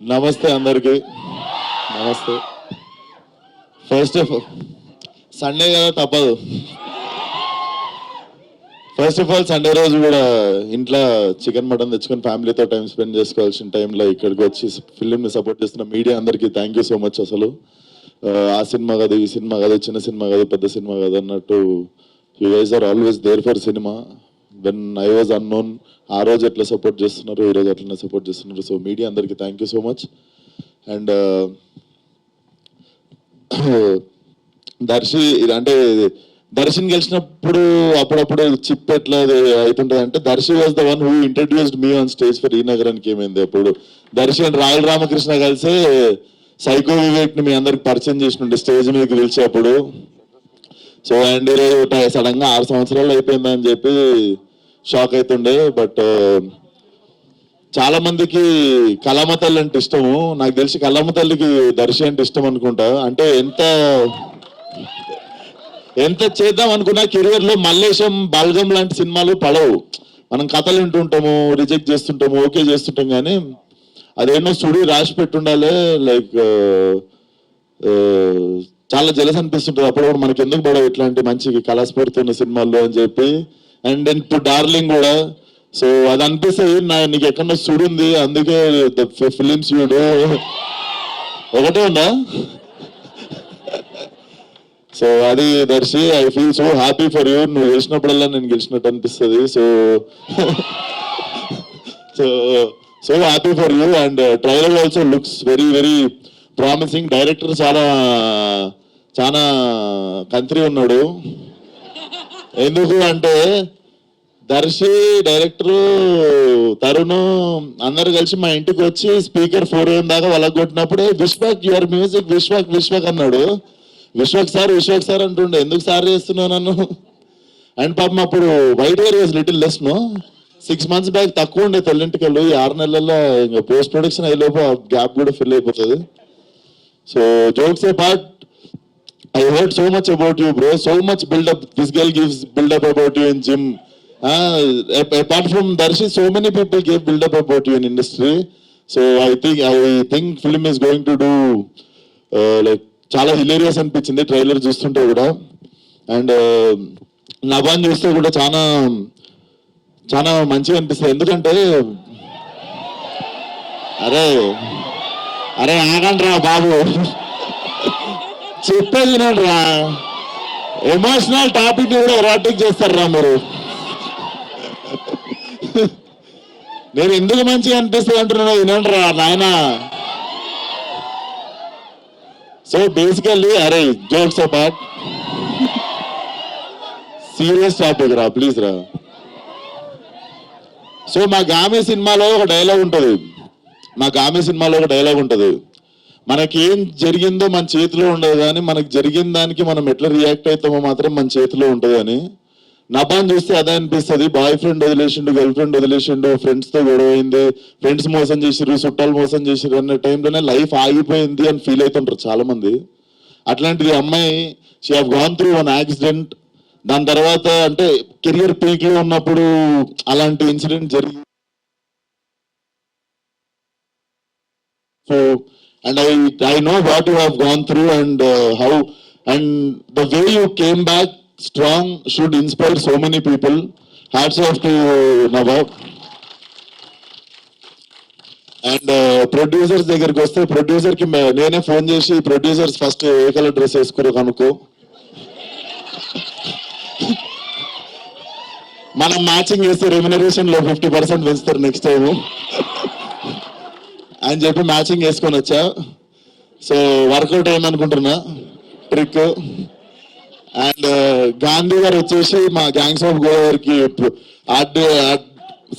నమస్తే అందరికి. నమస్తే. ఫస్ట్ ఆఫ్ సండే కదా తప్పదు. ఫస్ట్ ఆఫ్ ఆల్ సండే రోజు కూడా ఇంట్లో చికెన్ మటన్ తెచ్చుకొని ఫ్యామిలీతో టైం స్పెండ్ చేసుకోవాల్సిన టైంలో ఇక్కడికి వచ్చి ఫిల్మ్ని సపోర్ట్ చేస్తున్న మీడియా అందరికీ థ్యాంక్ యూ సో మచ్ అసలు. ఆ, ఆ సినిమా కాదు ఈ సినిమా కాదు చిన్న సినిమా కాదు పెద్ద సినిమా కాదు అన్నట్టు you guys are always there for cinema when I was unknown ఆ రోజు ఎట్లా సపోర్ట్ చేస్తున్నారు ఈ రోజు అట్లనే సపోర్ట్ చేస్తున్నారు. సో మీడియా అందరికీ thank you so much and Darshi అంటే దర్శన్ గెలిచినప్పుడు అప్పుడప్పుడు చిప్ ఎట్లా అది అవుతుంటది అంటే Darshi was the one who introduced me on stage for Ee Nagaraniki Emaindi అప్పుడు. దర్శి అండ్ రాయల్ రామకృష్ణ కలిసి సైకో వివేక్ని మీ అందరికి పరిచయం చేసినట్టు స్టేజ్ మీదకి పిలిచేప్పుడు. సో అండ్ ఈరోజు సడన్గా ఆరు సంవత్సరాలు అయిపోయిందని చెప్పి షాక్ అవుతుండే బట్ చాలా మందికి కలామ తల్లి అంటే ఇష్టము. నాకు తెలిసి కలామ తల్లికి దర్శి అంటే ఇష్టం అనుకుంటా. అంటే ఎంత ఎంత చేద్దాం అనుకున్నా కెరియర్లో మల్లేశం బల్గం లాంటి సినిమాలు పడవు. మనం కథలు వింటుంటాము రిజెక్ట్ చేస్తుంటాము ఓకే చేస్తుంటాం కానీ అదేమో సుడి రాసి పెట్టుండాలి లైక్ చాలా జలస్ అనిపిస్తుంటుంది. అప్పుడప్పుడు మనకి ఎందుకు పడవు ఇట్లాంటి మంచి కళాస్ఫూర్తి సినిమాల్లో అని చెప్పి. అండ్ దెన్ ఇప్పుడు డార్లింగ్ కూడా సో అది అనిపిస్తుంది నా నీకు ఎక్కడో చూడుంది ఉంది అందుకే ఫిలిమ్స్ చూడు ఒకటే ఉందా? సో అది Darshi I feel so happy for you నువ్వు గెలిచినప్పుడల్లా నేను గెలిచినట్టు అనిపిస్తుంది. So so so happy for you and trailer also looks very very promising director చాలా చాలా కంత్రి ఉన్నాడు. ఎందుకు అంటే దర్శి డైరెక్టర్ తరుణ్ అందరు కలిసి మా ఇంటికి వచ్చి స్పీకర్ ఫోర్ ఏం దాకా వాళ్ళకి కొట్టినప్పుడే విశ్వక్ యువర్ మ్యూజిక్ విశ్వక్ విశ్వక్ అన్నాడు. విశ్వక్ సార్ విశ్వక్ సార్ అంటుండే ఎందుకు సార్ చేస్తున్నావు నన్ను? అండ్ పాపం అప్పుడు weight where was little less no? Six months back తక్కువ ఉండే తెల్లింటికలు ఈ ఆరు నెలల్లో ఇంకా పోస్ట్ ప్రొడక్షన్ అయ్యేలోపు గ్యాప్ కూడా ఫిల్ అయిపోతుంది. So jokes apart I heard so much about you bro so much buildup this girl gives buildup about you in gym apart from Darshi so many people gave buildup about you in industry so I think I think film is going to do like చాలా hilarious అనిపించింది. Trailer చూస్తుంటే కూడా. And నభాన్ చూస్తే కూడా చాలా చాలా మంచిగా అనిపిస్తుంది. ఎందుకంటే అరే అరే ఆగండి రా బాబు. చెప్పేది రా ఎమోషనల్ టాపిక్ కూడా ఎరాటిక్ చేస్తారా మీరు. నేను ఎందుకు మంచిగా అనిపిస్తుంది అంటున్నా వినండిరా నాయన. సో బేసికల్లీ అరే జోక్స్ పార్ట్ సీరియస్ టాపిక్ రా ప్లీజ్ రా. సో మా గామి సినిమాలో ఒక డైలాగ్ ఉంటుంది. మా గామి సినిమాలో ఒక డైలాగ్ ఉంటుంది. మనకి ఏం జరిగిందో మన చేతిలో ఉండదు కానీ మనకి జరిగిన దానికి మనం ఎట్లా రియాక్ట్ అవుతామో మాత్రం మన చేతిలో ఉంటుంది అని. నబాన్ చూస్తే అదే అనిపిస్తుంది. బాయ్ ఫ్రెండ్ వదిలేసిండు గర్ల్ ఫ్రెండ్ వదిలేసిండు ఫ్రెండ్స్తో గొడవ అయింది ఫ్రెండ్స్ మోసం చేసిరు చుట్టాలు మోసం చేసిరు అనే టైంలోనే లైఫ్ ఆగిపోయింది అని ఫీల్ అవుతుంటారు చాలామంది. అట్లాంటిది అమ్మాయి she have gone through one accident దాని తర్వాత అంటే కెరియర్ పీక్లో ఉన్నప్పుడు అలాంటి ఇన్సిడెంట్ జరిగి so and I I know what you have gone through and how and the way you came back strong should inspire so many people hats off to Nabha and producers దగ్గరికి వస్తే ప్రొడ్యూసర్కి నేనే phone చేసి producers first a colour dress వేసుకోరు కనుక్కో మనం matching చేస్తే రెమ్యునరేషన్లో ఫిఫ్టీ పర్సెంట్ పెంచుతారు నెక్స్ట్ టైం అని చెప్పి మ్యాచింగ్ వేసుకొని వచ్చా. సో వర్కౌట్ అయింది అనుకుంటున్నా ట్రిక్ అండ్ గాంధీ గారు వచ్చేసి మా గ్యాంగ్స్ ఆఫ్ గోదావరికి ఆర్ట్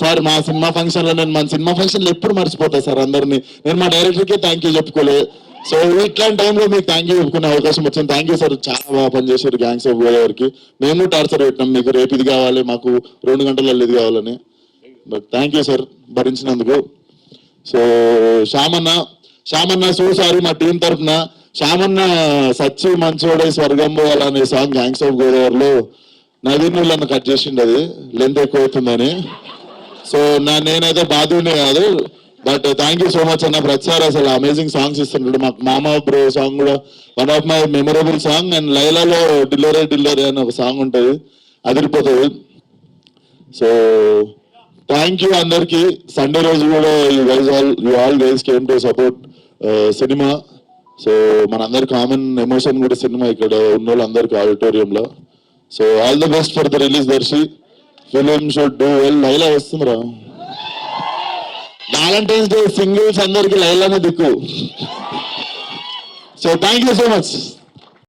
సార్ మా సినిమా ఫంక్షన్లో నేను మన సినిమా ఫంక్షన్లో ఎప్పుడు మర్చిపోతా సార్ అందరిని. నేను మా డైరెక్టర్కి థ్యాంక్ యూ చెప్పుకోలే. సో ఇట్లాంటి టైంలో మీకు థ్యాంక్ యూ చెప్పుకునే అవకాశం వచ్చింది. థ్యాంక్ యూ సార్ చాలా బాగా పనిచేశారు గ్యాంగ్స్ ఆఫ్ గోదావరికి మేము టార్చర్ పెట్టినాం. మీకు రేపు ఇది కావాలి మాకు రెండు గంటలలో ఇది కావాలని. But thank you sir భరించినందుకు. So Shyamanna Shyamanna so sorry మా టీం తరఫున శ్యామన్న సచ్చి మంచోడే స్వర్గంబో అలానే సాంగ్ గ్యాంగ్స్ ఆఫ్ గోదావరిలో నవీన్ నన్ను కట్ చేసిండు అది. లెంత్ ఎక్కువ అవుతుందని సో నా నేనైతే బాధునే కాదు. But thank you so much అన్న ప్రతిసారి అసలు అమేజింగ్ సాంగ్స్ ఇస్తున్నాడు మాకు మామ బ్రో సాంగ్ కూడా one of my memorable song and లైలాలో డిల్లరే డిల్లరే అని ఒక సాంగ్ ఉంటుంది. అదిరిపోతుంది. సో థ్యాంక్ యూ అందరికి. సండే రోజు కూడా you guys all you all guys came to support cinema so మనందరి కామన్ ఎమోషన్ కూడా సినిమా ఇక్కడ ఉన్న వాళ్ళందరికీ ఆడిటోరియంలో. So all the best for the release Darshi film should do well Laila వస్తుందిరా. వ్యాలంటైన్స్ డే సింగిల్స్ అందరికి లైలానే దిక్కు. So thank you so much